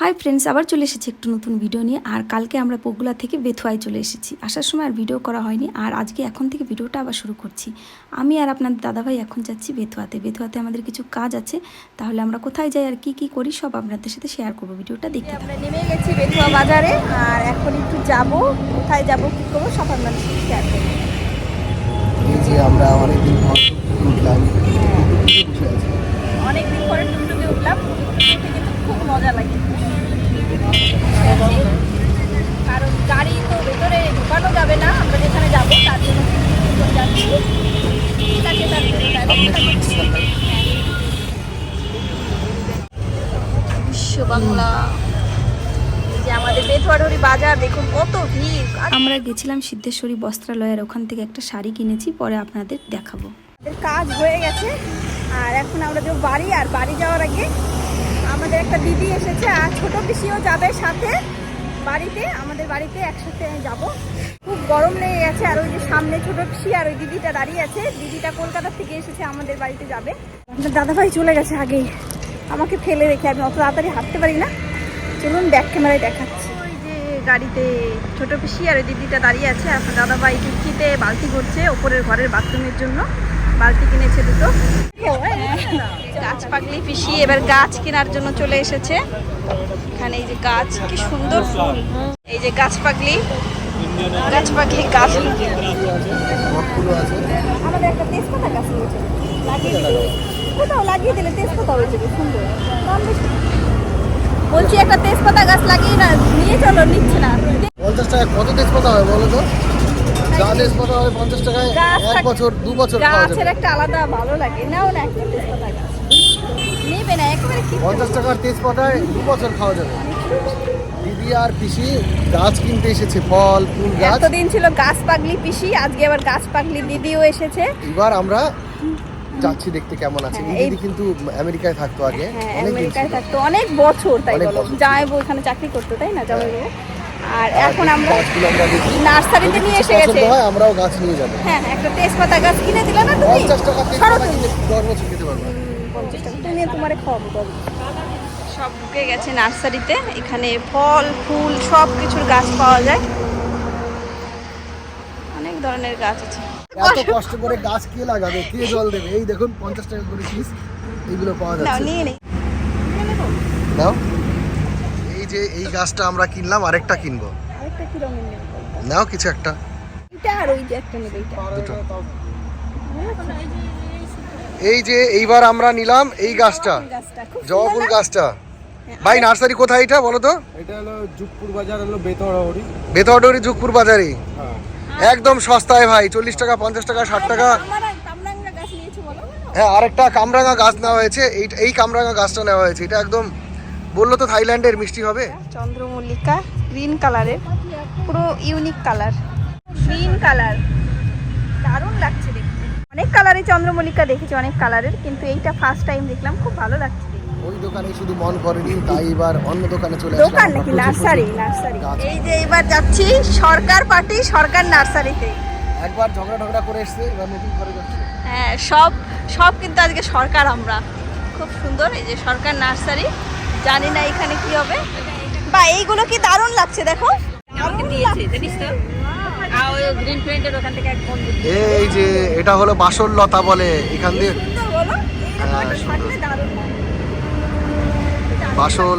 Hi friends আবার চলে এসেছি একটু নতুন ভিডিও নিয়ে। আর কালকে আমরা পগুলা থেকে বেথুয়ায় চলে এসেছি। আসার সময় আর ভিডিও করা হয়নি। আর আজকে এখন থেকে ভিডিওটা আবার শুরু করছি। আমি আর আপনাদের দাদাভাই এখন যাচ্ছি বেথুয়াতে। বেথুয়াতে আমাদের কিছু কাজ আছে। তাহলে আমরা কোথায় যাই আর কি কি করি সব আপনাদের সাথে শেয়ার করব ভিডিওটা দেখতে থাকুন। আমরা নেমে গেছি বেথুয়া বাজারে। আর এখন একটু যাব। কোথায় যাব কি করব সব আপনাদের সাথে শেয়ার করব। আমরা অনেকদিন পর উঠলাম। অনেকদিন পরে টুকটুকে খুব মজা লাগে। কারণ গাড়ি তো ভেতরে ঢোকানো যাবে না আমরা যেখানে যাব তার জন্য যাচ্ছি। ঠিক আছে তার। বিশ্ব বাংলা। এই যে আমাদের বেথুয়াডুরি বাজার দেখুন কত ভিড়। আমরা গেছিলাম সিদ্ধেশ্বরী বস্ত্রালয়ের ওখান থেকে একটা শাড়ি কিনেছি পরে আপনাদের দেখাবো। কাজ হয়ে গেছে আর এখন আমরা যে বাড়ি আর বাড়ি যাওয়ার আগে আমাদের একটা দিদি এসেছে, আর ছোট পিসিও যাবে সাথে বাড়িতে। আমাদের বাড়িতে একসাথে যাব। খুব গরম লেগে গেছে, আর ওই যে সামনে ছোট পিসি আর ওই দিদিটা দাঁড়িয়ে আছে। দিদিটা কলকাতা থেকে এসেছে, আমাদের বাড়িতে যাবে। আমাদের দাদাভাই চলে গেছে আগেই। আমাকে ফেলে রেখে, আমি অত তাড়াতাড়ি হাঁটতে পারি না। চলুন ব্যাক ক্যামেরায় দেখাচ্ছি। ওই যে গাড়িতে ছোট পিসি আর ওই দিদিটা দাঁড়িয়ে আছে, আর দাদাভাই টিকিতে বালতি করছে ওপরের ঘরের বাথরুমের জন্য। বালতি কিনেছে দুটো। গাছ পাগলি পিসি এবার গাছ কেনার জন্য চলে এসেছে। এখানে এই যে গাছ কি সুন্দর ফুল। এই যে গাছ পাগলি গাছ পাগলি গাছ আমাদের একটা তেজপাতা গাছ রয়েছে। লাগিয়ে কোথাও লাগিয়ে দিলে তেজপাতা সুন্দর। বলছি একটা তেজপাতা গাছ লাগিয়ে না নিয়ে চলো নিচ্ছে না। পঞ্চাশ টাকা কত তেজপাতা হয় বলো তো? যা তেজপাতা হয় পঞ্চাশ টাকায় গাছ এক বছর দু বছর গাছের একটা আলাদা ভালো লাগে। নাও না একটা তেজপাতা গাছ। নেবে না একেবারে পঞ্চাশ টাকার তেজপাতায় দু বছর খাওয়া যাবে। দিদি আর পিসি গাছ কিনতে এসেছে ফল ফুল গাছ। এতদিন ছিল গাছ পাগলি পিসি আজকে আবার গাছ পাগলি দিদিও এসেছে। এবার আমরা যাচ্ছি দেখতে কেমন আছে। হ্যাঁ, দিদি কিন্তু আমেরিকায় থাকতো আগে হ্যাঁ আমেরিকায় থাকতো অনেক বছর তাই বলো। জামাইবু ওখানে চাকরি করতো তাই না জামাইবু আর এখন আমরা। নার্সারিতে নিয়ে এসে গেছে। আমরাও গাছ নিয়ে যাব। হ্যাঁ একটা তেজপাতা গাছ কিনে দিলে না তুমি? পঞ্চাশ টাকা। দশ বছর খেতে পারব। পঞ্চাশ টাকা। তুমি তোমারে খাওয়াবো সব ঢুকে গেছে নার্সারিতে। এখানে ফল ফুল সব কিছুর গাছ পাওয়া যায়। অনেক ধরনের গাছ আছে। এত কষ্ট করে গাছ কে লাগাবে? কে জল দেবে? এই দেখুন পঞ্চাশ টাকা করে পিস এইগুলো পাওয়া যাচ্ছে। নিয়ে নেই এই যে এই গাছটা আমরা কিনলাম আরেকটা কিনবো। আরেকটা কি রঙের নেবে? নাও কিছু একটা। এটা আর ওই যে একটা নেবে এটা দুটো। এই যে এইবার আমরা নিলাম এই গাছটা। গাছটা খুব জবা ফুল গাছটা। ভাই নার্সারি কোথায় এটা বলো তো? এটা হলো যুগপুর বাজার হলো যুগপুর বাজারে? হ্যাঁ। একদম সস্তায় ভাই চল্লিশ টাকা পঞ্চাশ টাকা ষাট টাকা। কামরাঙ্গা গাছ নিয়েছি বলো। হ্যাঁ আরেকটা কামরাঙা গাছ নেওয়া হয়েছে। এই এই কামরাঙা গাছটা নেওয়া হয়েছে। এটা একদম বলল তো থাইল্যান্ডের মিষ্টি হবে? চন্দ্রমল্লিকা গ্রিন কালারের পুরো ইউনিক কালার। Green colour. দারুণ লাগছে দেখতে। অনেক কালারের চন্দ্রমল্লিকা দেখেছি অনেক কালারের কিন্তু এইটা ফার্স্ট টাইম দেখলাম খুব ভালো লাগছে। ওই দোকানে শুধু মন করেনি তাই এবার অন্য দোকানে চলে আসলাম দোকান নাকি? Nursery nursery. এই যে এবার যাচ্ছি সরকার পার্টি সরকার নার্সারিতে। একবার ঝগড়া ঝগড়া করে এসছে এবার নতুন করে যাচ্ছে। হ্যাঁ সব সব কিন্তু আজকে সরকার আমরা। খুব সুন্দর এই যে সরকার নার্সারি। জানি না এখানে কি হবে। বা এইগুলো কি দারুণ লাগছে দেখো। এই যে এটা হলো বাসর লতা বলে এখান দিয়ে। হ্যাঁ, হয়।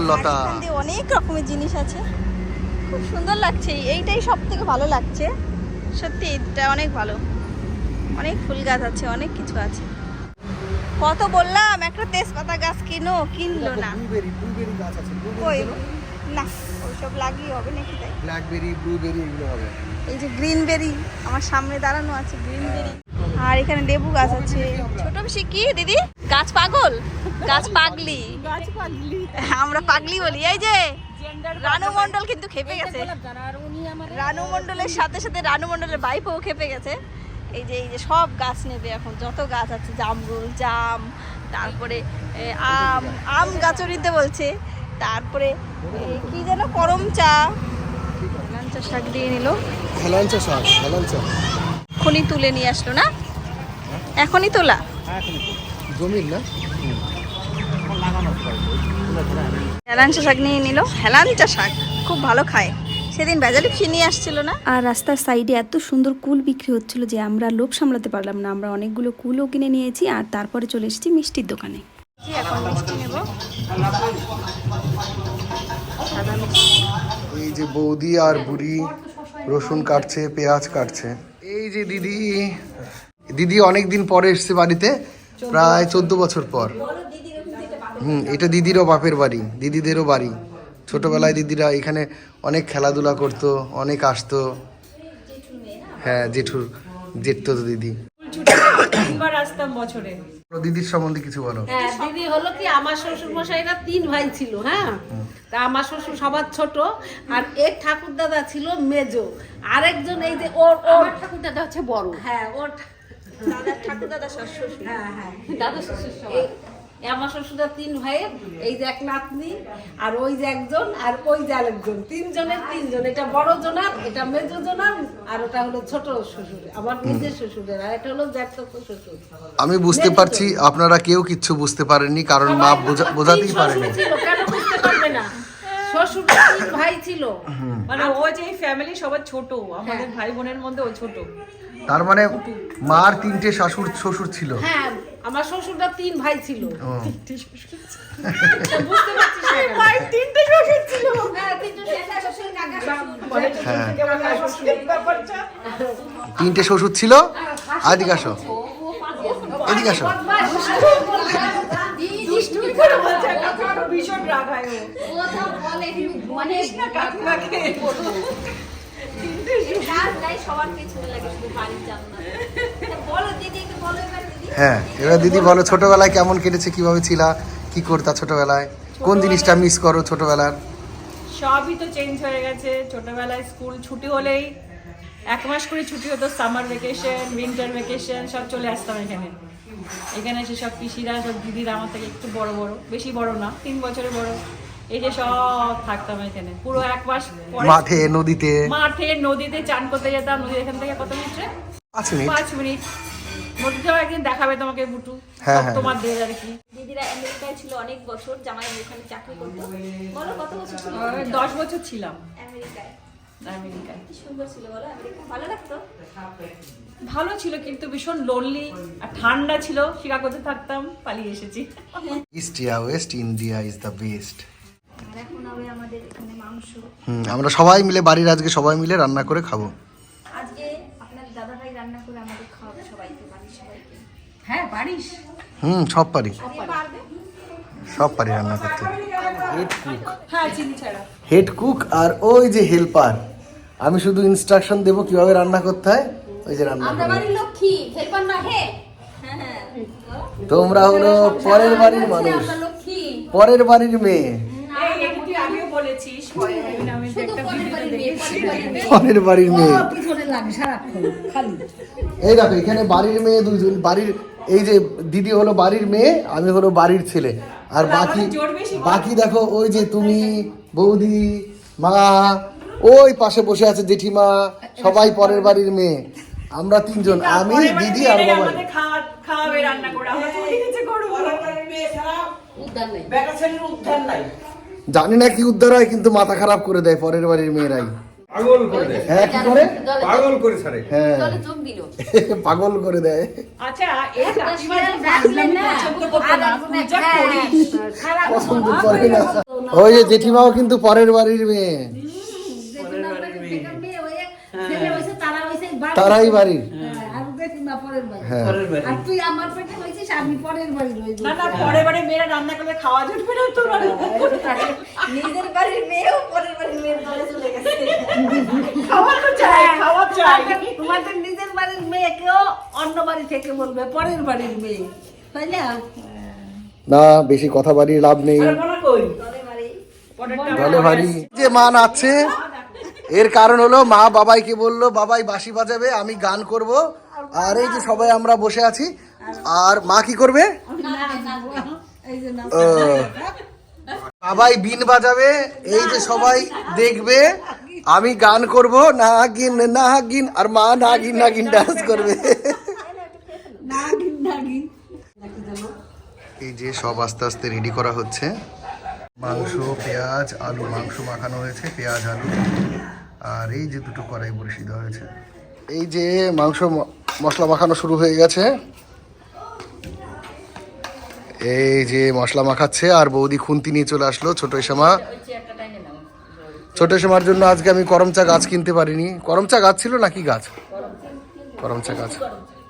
লতা অনেক রকমের জিনিস আছে। খুব সুন্দর লাগছে এইটাই সব থেকে ভালো লাগছে। সত্যি এটা অনেক ভালো। অনেক ফুল গাছ আছে অনেক কিছু আছে। কত বললাম? একটা তেজপাতা গাছ কিনো কিনলো না। ব্লুবেরি ব্লুবেরি গাছ আছে ওই না ওইসব লাগিয়ে হবে নাকি তাই? ব্ল্যাকবেরি ব্লুবেরি এগুলো হবে। এই যে গ্রিন বেরি আমার সামনে দাঁড়ানো আছে গ্রিন বেরি আর এখানে লেবু গাছ আছে। ছোট বেশি কি দিদি? গাছ পাগল? গাছ পাগলি। গাছ পাগলি। আমরা পাগলি বলি এই যে। রানু মন্ডল কিন্তু খেপে গেছে। রানু মন্ডলের সাথে সাথে রানু মন্ডলের বাইপও খেপে গেছে। এই যে এই যে সব গাছ নেবে এখন যত গাছ আছে জামরুল জাম তারপরে আম আম গাছও নিতে বলছে। তারপরে কি যেন করম চা লাঞ্চা শাক দিয়ে নিল। হেলাঞ্চা শাক হেলাঞ্চা। এখনই তুলে নিয়ে আসলো না? এখনই তোলা। জমির না? হেলাঞ্চা শাক নিয়ে নিল। হেলাঞ্চা শাক খুব ভালো খায়। সেদিন বেজালি ফি নিয়ে আসছিল না? আর রাস্তার সাইডে এত সুন্দর কুল বিক্রি হচ্ছিল যে আমরা লোভ সামলাতে পারলাম না। আমরা অনেকগুলো কুলও কিনে নিয়েছি আর তারপরে চলে এসেছি মিষ্টির দোকানে। এখন মিষ্টি নেব। এই যে বৌদি আর বুড়ি রসুন কাটছে পেঁয়াজ কাটছে। এই যে দিদি। দিদি অনেক দিন পরে এসছে বাড়িতে প্রায় চোদ্দ বছর পর। হুম এটা দিদিরও বাপের বাড়ি দিদিদেরও বাড়ি। ছোটবেলায় দিদিরা এখানে অনেক খেলাধুলা করতো অনেক আসতো। হ্যাঁ জেঠুর জেঠতো তো দিদি। তিনবার আসতাম বছরে। দিদির সম্বন্ধে কিছু বলো। হ্যাঁ দিদি হলো কি আমার শ্বশুর মশাইরা তিন ভাই ছিল হ্যাঁ? তা আমার শ্বশুর সবার ছোট আর এক ঠাকুর দাদা ছিল মেজো। আরেকজন এই যে ওর ওর ঠাকুর দাদা হচ্ছে বড়। হ্যাঁ ওর ঠাকুর দাদা শ্বশুর। হ্যাঁ হ্যাঁ। দাদা শ্বশুর সবাই আমার শ্বশুরা তিন ভাইয়ের এই যে এক নাতনি আর ওই যে একজন আর ওই যে আরেকজন। তিনজনের তিনজন এটা বড় জনার এটা মেজো জনার আর ওটা হলো ছোট শ্বশুর আমার নিজের শ্বশুরের আর এটা হলো জ্যাঠতো শ্বশুর। আমি বুঝতে পারছি আপনারা কেউ কিচ্ছু বুঝতে পারেননি কারণ মা বোঝা- বোঝাতেই পারেনি। কেন বুঝতে পারবে না? শ্বশুর ভাই ছিল। মানে ও যে ফ্যামিলি সবার ছোট আমাদের ভাই বোনের মধ্যে ও ছোট। তার মানে মার তিনটে শাশুড় শ্বশুর ছিল। হ্যাঁ আমার শ্বশুরটা তিন ভাই ছিল। ও, তা বুঝতে পারছিস ভাই তিনটে শ্বশুর ছিল। হ্যাঁ তিনটে শ্বশুর। হ্যাঁ। ছিল? এদিকে আসো। এদিকে আসো। ভীষণ রাগ হয় ও। না বলো দিদি একটু বলো এবার দিদি হ্যাঁ এবার দিদি বলো ছোটবেলায় কেমন কেটেছে কীভাবে ছিলা কি করতা ছোটবেলায়? কোন জিনিসটা মিস করো ছোটবেলার? সবই তো চেঞ্জ হয়ে গেছে। ছোটবেলায় স্কুল ছুটি হলেই এক মাস করে ছুটি হতো সামার ভেকেশন উইন্টার ভেকেশন সব চলে আসতাম এখানে। এখানে এসে সব পিসিরা সব দিদিরা আমার থেকে একটু বড় বড় বেশি বড় না তিন বছরের বড়। এই যে সব থাকতাম এখানে। পুরো এক মাস মাঠে নদীতে? মাঠে নদীতে চান করতে যেতাম নদী এখান থেকে কত মিনিট? পাঁচ মিনিট। পাঁচ মিনিট। নদীতেও একদিন দেখাবে তোমাকে বুটু। হ্যাঁ, সব হ্যাঁ। তোমার দেশ আর কি। দিদিরা আমেরিকায় ছিল অনেক বছর জামাই ওখানে চাকরি করতো। বলো কত বছর ছিল দশ বছর ছিলাম। আমেরিকায়। আমেরিকায়। কি সুন্দর ছিল বলো আমেরিকা? ভালো লাগতো? ভালো ছিল কিন্তু ভীষণ লোনলি আর ঠান্ডা ছিল। শিকাগোতে থাকতাম পালিয়ে এসেছি। East yeah west India is the best. এখন হবে আমাদের এখানে মাংস। হুম আমরা সবাই মিলে বাড়ির আজকে সবাই মিলে রান্না করে খাব। আজকে আপনার দাদা ভাই রান্না করে আমাদের খাওয়াবে সবাইকে বাড়ির সবাইকে। হ্যাঁ পারিস হুম সব পারি সব পারি রান্না করতে। হেড কুক হ্যাঁ চিনি ছাড়া। হেড কুক আর ওই যে হেল্পার আমি শুধু ইনস্ট্রাকশন দেবো কীভাবে রান্না করতে হয় ওই যে রান্না আমরা করবে বাড়ির লক্ষ্মী হেল্পার না হে? হ্যাঁ হ্যাঁ। তোমরা হলো পরের বাড়ির মানুষ। পরের বাড়ির মেয়ে এই এটা তুই আগেও বলেছিস পরের বাড়ির মেয়ে খালি। এই দেখো এখানে বাড়ির মেয়ে দুজন বাড়ির এই যে দিদি হলো বাড়ির মেয়ে আমি হলো বাড়ির ছেলে। আর বাকি বাকি দেখো ওই যে তুমি বৌদি মা ওই পাশে বসে আছে জেঠিমা সবাই পরের বাড়ির মেয়ে। আমরা তিনজন আমি দিদি আর বাবা। খাওয়াবে রান্না করে। আমরা তো কিছু করব না। উদ্যান নেই। জানি না কি উদ্ধার হয় কিন্তু মাথা খারাপ করে দেয় পরের বাড়ির মেয়েরাই। পাগল করে দেয়। হ্যাঁ কি করে? পাগল করে ছাড়ে। হ্যাঁ। পাগল করে দেয়। আচ্ছা এই কাকিমা যে ভাবলাম পছন্দ না তুই যা করিস পছন্দ করে না। ওই যে জেঠিমাও কিন্তু পরের বাড়ির মেয়ে। তারাই বাড়ির। পরের বাড়ি। হ্যাঁ। আর তুই আমার পেটে হয়েছিস আমি পরের বাড়ি রয়েছি না না পরে বারে মেয়েরা রান্না করলে খাওয়া জুটবে না তো নিজের বাড়ির মেয়েও পরের বাড়ির মেয়ের দলে চলে গেছে। খাওয়া তো চাই খাওয়া চাই। তোমাদের নিজের বাড়ির মেয়েকেও অন্য বাড়ি থেকে বলবে পরের বাড়ির মেয়ে। তাই না? না বেশি কথা বাড়িয়ে লাভ নেই। মনে কই? ভালো ভারী যে মা নাচছে এর কারণ হলো মা বাবাইকে বলল বাবাই বাঁশি বাজাবে আমি গান করব। আর এই যে সবাই আমরা বসে আছি। আর মা কি করবে? বাবাই বিন বাজাবে এই যে সবাই দেখবে আমি গান করব না গিন না গিন আর মা না গিন না গিন ডান্স করবে এই যে সব আস্তে আস্তে রেডি করা হচ্ছে। মাংস, পেঁয়াজ, আলু, মাংস মাখানো হয়েছে, পেঁয়াজ, আলু। আর এই যে দুটো কড়াই বড়শি দেওয়া হয়েছে। এই যে মাংস মশলা মাখানো শুরু হয়ে গেছে। এই যে মশলা মাখাচ্ছে, আর বৌদি খুন্তি নিয়ে চলে আসলো, ছোট শ্যামা ছোট শ্যামার জন্য আজকে আমি করমচা গাছ কিনতে পারিনি। করমচা গাছ ছিল নাকি গাছ? করমচা গাছ।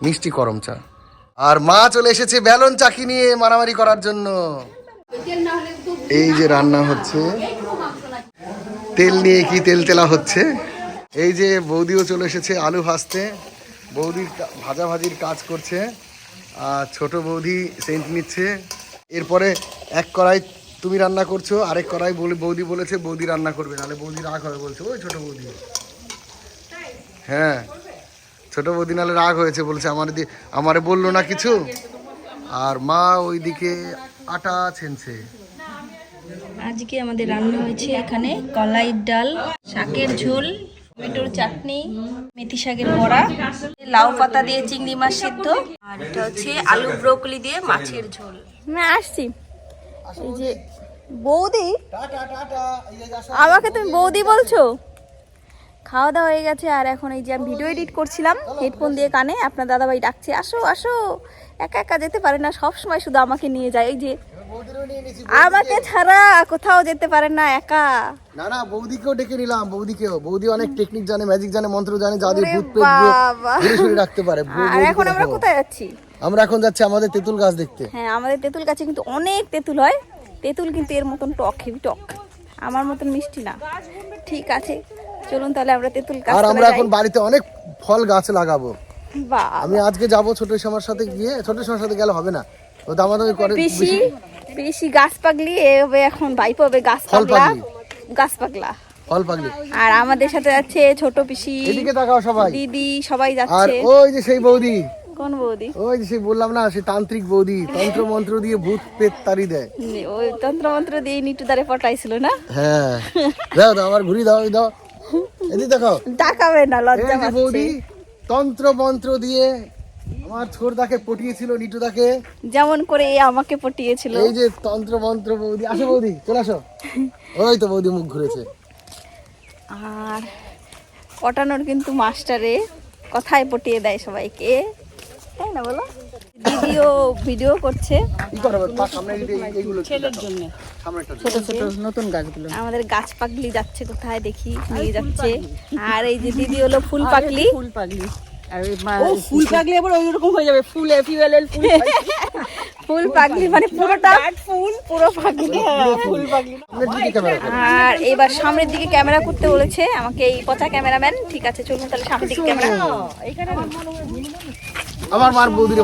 মিষ্টি করমচা। আর মা চলে এসেছে ব্যালন চাকি নিয়ে মারামারি করার জন্য। এই যে রান্না হচ্ছে। তেল নিয়ে কি তেল তেলা হচ্ছে? এই যে বৌদিও চলে এসেছে আলু ভাজতে। বৌদির ভাজাভাজির কাজ করছে। আর ছোট বৌদি সেন্ট নিচ্ছে। এরপরে এক কড়াই তুমি রান্না করছ, আরেক কড়াই বৌদি বলেছে বৌদি রান্না করবে, নাহলে বৌদি রাগ হবে, বলছে, ওই ছোট বৌদি। হ্যাঁ ছোট বৌদি নাহলে রাগ হয়েছে, বলছে, আমার দি আমারে বলল না কিছু? আর মা ওইদিকে আটা ছেনছে। আজকে আমাদের রান্না হয়েছে এখানে কলাইয়ের ডাল শাকের ঝোল টমেটোর চাটনি মেথি শাকের বড়া লাউ পাতা দিয়ে চিংড়ি মাছ সিদ্ধ আর এটা হচ্ছে আলু ব্রোকলি দিয়ে মাছের ঝোল। না আসছি। এই যে বৌদি আমাকে তুমি বৌদি বলছো? খাওয়া দাওয়া হয়ে গেছে আর এখন এই যে আমি ভিডিও এডিট করছিলাম হেডফোন দিয়ে কানে আপনার দাদাভাই ডাকছে আসো আসো। একা একা যেতে পারে না সব সময় শুধু আমাকে নিয়ে যায় এই যে আমাকে ছাড়া কোথাও যেতে পারে না একা। না না বৌদিকেও ডেকে নিলাম বৌদিকেও। বৌদি অনেক টেকনিক জানে ম্যাজিক জানে মন্ত্র জানে যাদের ওরে ভূত ঘুরে রাখতে পারে। আর এখন আমরা কোথায় যাচ্ছি? আমরা এখন যাচ্ছি আমাদের তেঁতুল গাছ দেখতে। হ্যাঁ আমাদের তেঁতুল গাছে কিন্তু অনেক তেঁতুল হয়। তেঁতুল কিন্তু এর মতন টক হেভি টক। আমার মতন মিষ্টি না। ঠিক আছে। চলুন তাহলে আমরা তেঁতুল গাছ আর আমরা এখন বাড়িতে অনেক ফল গাছ লাগাবো। আমি আজকে যাব ছোট সময়ের সাথে গিয়ে ছোট সময়ের সাথে গেলে হবে না। ও দামাদামি করে পিসি বেশি। গাছ পাগলি এখন ভাইপো হবে গাছ পাগলা। গাছ পাগলা। ফল পাগলি। আর আমাদের সাথে যাচ্ছে ছোট পিসি। এদিকে তাকাও সবাই। দিদি সবাই আর ওই যে সেই বৌদি। কোন বৌদি? ওই যে সেই বললাম না সেই তান্ত্রিক বৌদি। তন্ত্র মন্ত্র দিয়ে ভূত পেট তাড়ি দেয়। ওই তন্ত্র মন্ত্র দিয়ে নিটু দ্বারে পটাইছিল না? হ্যাঁ। দাও দাও আবার ঘুরি দাও দাও। এদিকে দেখাও ডাকাবে না লজ্জা পাচ্ছে। তন্ত্র মন্ত্র দিয়ে আমার ছোটদাকে পটিয়েছিল নিটুদাকে। যেমন করে এ আমাকে পটিয়েছিল। এই যে তন্ত্র মন্ত্র বৌদি। আসো বৌদি চলে আসো। ওই তো বৌদি মুখ ঘুরেছে। আর পটানোর কিন্তু মাস্টারে কথায় পটিয়ে দেয় সবাইকে। তাই না বলো? ভিডিও ভিডিও করছে। ছোট ছোট নতুন গাছগুলো। আমাদের গাছ পাগলি যাচ্ছে কোথায় দেখি নিয়ে যাচ্ছে। আর এই যে দিদি হলো ফুল পাগলি ফুল পাগলি ও ফুল পাগলি আবার ওই রকম হয়ে যাবে ফুল ফুল ফুল পাগলি মানে পুরোটা ফুল। পুরো পাগলি। ফুল পাগলি। সামনের দিকে ক্যামেরা করো আর এবার সামনের দিকে ক্যামেরা করতে বলেছে আমাকে এই পচা ক্যামেরাম্যান ঠিক আছে চলুন তাহলে সামনের দিকে ক্যামেরা আমার মার বৌদিরে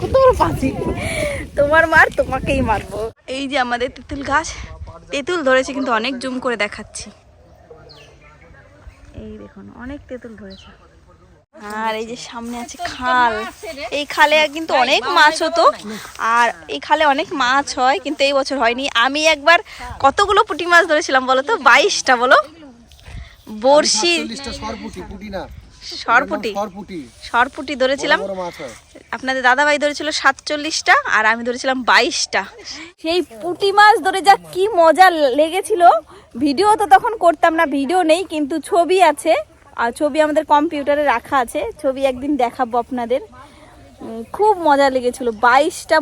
কত বড় পাখি তোমার মার তোমাকেই মারবো। এই যে আমাদের তেঁতুল গাছ তেঁতুল ধরেছে কিন্তু অনেক জুম করে দেখাচ্ছি। এই দেখুন অনেক তেঁতুল ধরেছে। আর এই যে সামনে আছে খাল। এই খালে কিন্তু অনেক মাছ হতো। আর এই খালে অনেক মাছ হয় কিন্তু এই বছর হয়নি। আমি একবার কতগুলো পুটি মাছ ধরেছিলাম বলো তো? বাইশটা বলো। বড়শি সরপুটি সরপুটি। সরপুটি। সরপুটি ধরেছিলাম। আপনাদের দাদাভাই ধরেছিল সাতচল্লিশটা আর আমি ধরেছিলাম বাইশটা। সেই পুঁটি মাছ ধরে যা কি মজা লেগেছিল। ভিডিও তো তখন করতাম না ভিডিও নেই কিন্তু ছবি আছে। আর ছবি আমাদের কম্পিউটারে রাখা আছে। ছবি একদিন দেখাবো আপনাদের। খুব মজা লেগেছিল। বাইশটা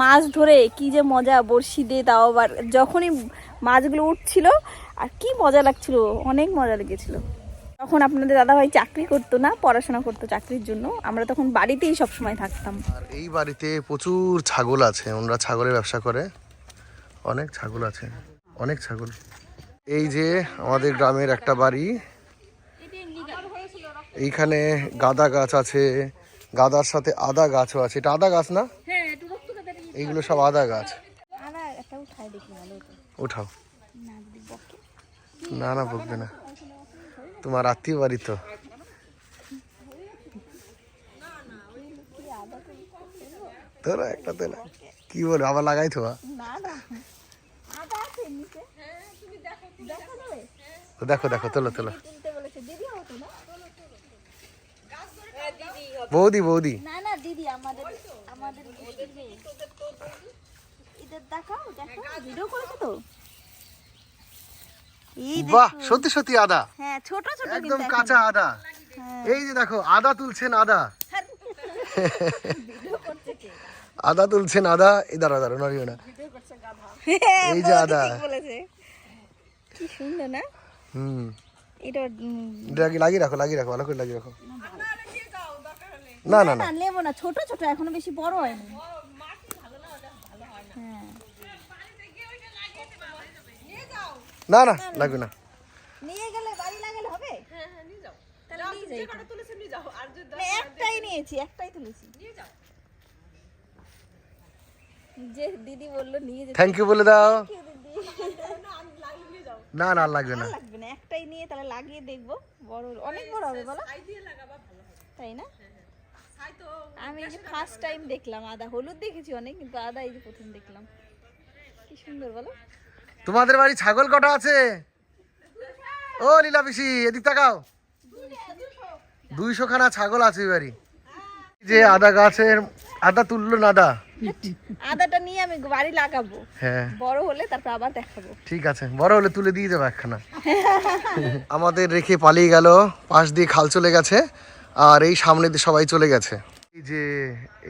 মাছ ধরে কি যে মজা, বড়শি দিয়ে তাও আবার যখনই মাছগুলো উঠছিল, আর কি মজা লাগছিল, অনেক মজা লেগেছিল। তখন আপনাদের দাদাভাই চাকরি করতো না, পড়াশোনা করতো চাকরির জন্য। আমরা তখন বাড়িতেই সব সময় থাকতাম। আর এই বাড়িতে প্রচুর ছাগল আছে। ওনারা ছাগলের ব্যবসা করে। অনেক ছাগল আছে। অনেক ছাগল। এই যে আমাদের গ্রামের একটা বাড়ি এইখানে গাঁদা গাছ আছে গাদার সাথে আদা গাছও আছে। এটা আদা গাছ না? এইগুলো সব আদা গাছ। উঠাও। না না বকবে না। তোমার আত্মীয় বাড়ি তো। তোরা একটা তোলা কি বলব আবার লাগাই তো দেখো দেখো তোলো তোলো। বৌদি বৌদি। না না দিদি আমাদের আমাদের দেখাও দেখো ভিডিও করেছ তো? বাহ সত্যি সত্যি আদা। হ্যাঁ ছোট ছোট একদম কাঁচা আদা। এই যে দেখো আদা তুলছেন আদা। আদা তুলছেন আদা। এই দাঁড়া দাঁড়া নড়িও না। হ্যাঁ, এই যে আদা। কি সুন্দর না? হুম। এটা লাগিয়ে রাখো লাগিয়ে রাখো ভালো করে লাগিয়ে রাখো। না না না নেব না। ছোট ছোট এখনও বেশি বড় হয়নি। হ্যাঁ না। না লাগবে না। নিয়ে গেলে বাড়ি লাগালে হবে? হ্যাঁ হ্যাঁ নিয়ে যাও। তাহলে নিয়ে যাও। আর যদি একটাই নিয়েছি একটাই তুলেছি। নিয়ে যাও। যে দিদি বলল নিয়ে যেতে। থ্যাংক ইউ বলে দাও। না না লাগবে না। লাগবে না একটাই নিয়ে তাহলে লাগিয়ে দেখব। বড় অনেক বড় হবে বলো। তাই না? আমি এই যে ফার্স্ট টাইম দেখলাম আদা হলুদ দেখেছি অনেক কিন্তু আদা এই যে প্রথম দেখলাম। কি সুন্দর বলো। তোমাদের বাড়ি ছাগল কটা আছে? ও লীলা পিসি এদিক তাকাও। দুইশো খানা ছাগল আছে এই বাড়ি। যে আদা গাছের আদা তুললো না আদা? আদাটা নিয়ে আমি বাড়ি লাগাবো। হ্যাঁ। বড় হলে তারপর আবার দেখাবো। ঠিক আছে বড় হলে তুলে দিয়ে যাব একখানা। আমাদের রেখে পালিয়ে গেল পাশ দিয়ে খাল চলে গেছে আর এই সামনে দিয়ে সবাই চলে গেছে। এই যে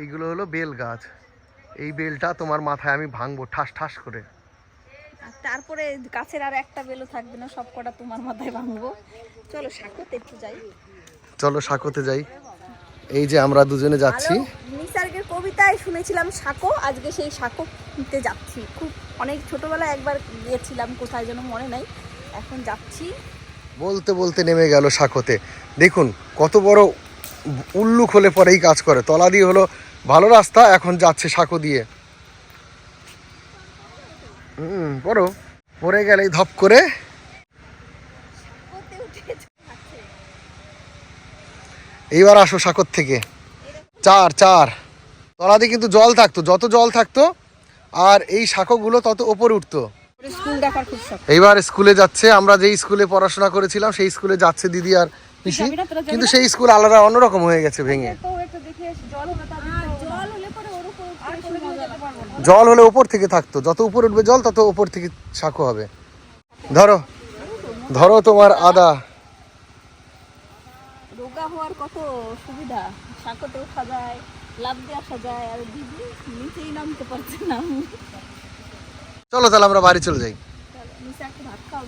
এইগুলো হলো বেল গাছ। এই বেলটা তোমার মাথায় আমি ভাঙবো ঠাস ঠাস করে। আর তারপরে গাছের আর একটা বেলও থাকবে না সব কটা তোমার মাথায় ভাঙবো। চলো সাঁকোতে একটু যাই। চলো সাঁকোতে যাই। এই যে আমরা দুজনে যাচ্ছি। নিসার্গের কবিতায় শুনেছিলাম সাঁকো আজকে সেই সাঁকো নিতে যাচ্ছি। খুব অনেক ছোটবেলায় একবার গিয়েছিলাম কোথায় যেন মনে নাই। এখন যাচ্ছি। বলতে বলতে নেমে গেল সাঁকোতে দেখুন কত বড় উল্লুক হলে পরেই কাজ করে। তলা দিয়ে হলো ভালো রাস্তা এখন যাচ্ছে সাঁকো দিয়ে। হুম পড়ো। পড়ে গেলেই ধপ করে। এইবার আসো সাঁকোর থেকে। চার চার। তলা দিয়ে কিন্তু জল থাকতো যত জল থাকতো আর এই শাঁখগুলো তত ওপরে উঠতো। এইবার স্কুলে যাচ্ছে আমরা যেই স্কুলে পড়াশোনা করেছিলাম সেই স্কুলে যাচ্ছে দিদি আর পিসি কিন্তু সেই স্কুল আলাদা অন্যরকম হয়ে গেছে ভেঙে। জল হলে উপর থেকে থাকতো। যত উপর উঠবে জল তত উপর থেকে শাঁখো হবে। ধরো ধরো তোমার আদা। রোগা হওয়ার কত সুবিধা? সাঁকোতে ওঠা যায় লাভ দিয়ে আসা যায় আর দিদি নিচেই নামতে পারছে না। চলো তাহলে আমরা বাড়ি চলে যাই। নিচে একটা ভাত খাওয়া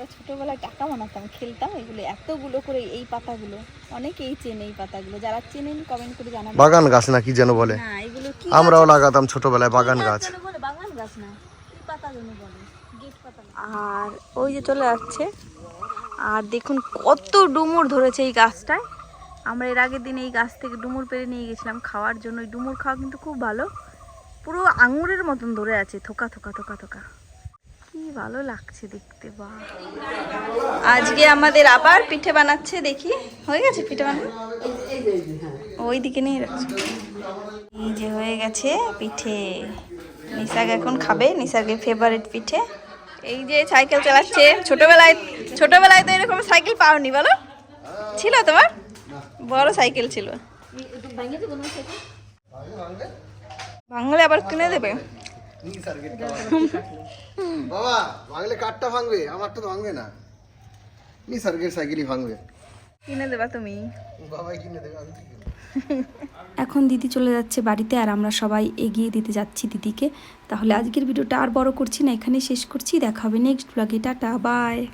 আমরা ছোটবেলায় টাকা বানাতাম খেলতাম এগুলো এতগুলো করে এই পাতাগুলো অনেকেই চেনে এই পাতাগুলো। যারা চেনেন কমেন্ট করে জানাবেন। বাগান গাছ না কি যেন বলে? না এগুলো কি আমরাও লাগাতাম ছোটবেলায় বাগান গাছ বলে? বাগান গাছ না কি পাতা যেন বলে? গেট পাতা আর ওই যে চলে যাচ্ছে আর দেখুন কত ডুমুর ধরেছে এই গাছটায়। আমরা এর আগের দিন এই গাছ থেকে ডুমুর পেরে নিয়ে গেছিলাম খাওয়ার জন্য। ওই ডুমুর খাওয়া কিন্তু খুব ভালো। পুরো আঙুরের মতন ধরে আছে থোকা থোকা থোকা থোকা। কি ভালো লাগছে দেখতে বা আজকে আমাদের আবার পিঠে বানাচ্ছে, দেখি। হয়ে গেছে পিঠে বানানো? ওই দিকে নিয়ে রাখছে এই যে হয়ে গেছে পিঠে। নিসাগ এখন খাবে, নিসাগের ফেভারিট পিঠে। এই যে সাইকেল চালাচ্ছে। ছোটবেলায় ছোটবেলায় তো এরকম সাইকেল পাওনি, বলো। ছিল তোমার? বড় সাইকেল ছিল। ভাঙলে আবার কিনে দেবে? বাবা ভাঙলে কাঠটা ভাঙবে আমার তো ভাঙবে না। নিসার্গের সাইকেলই ভাঙবে। কিনে দেবা তুমি। বাবাই কিনে দেবে আমি এখন দিদি চলে যাচ্ছে বাড়িতে আর আমরা সবাই এগিয়ে দিতে যাচ্ছি দিদিকে। তাহলে আজকের ভিডিওটা আর বড় করছি না এখানে শেষ করছি। দেখা হবে নেক্সট ব্লগে টাটা বাই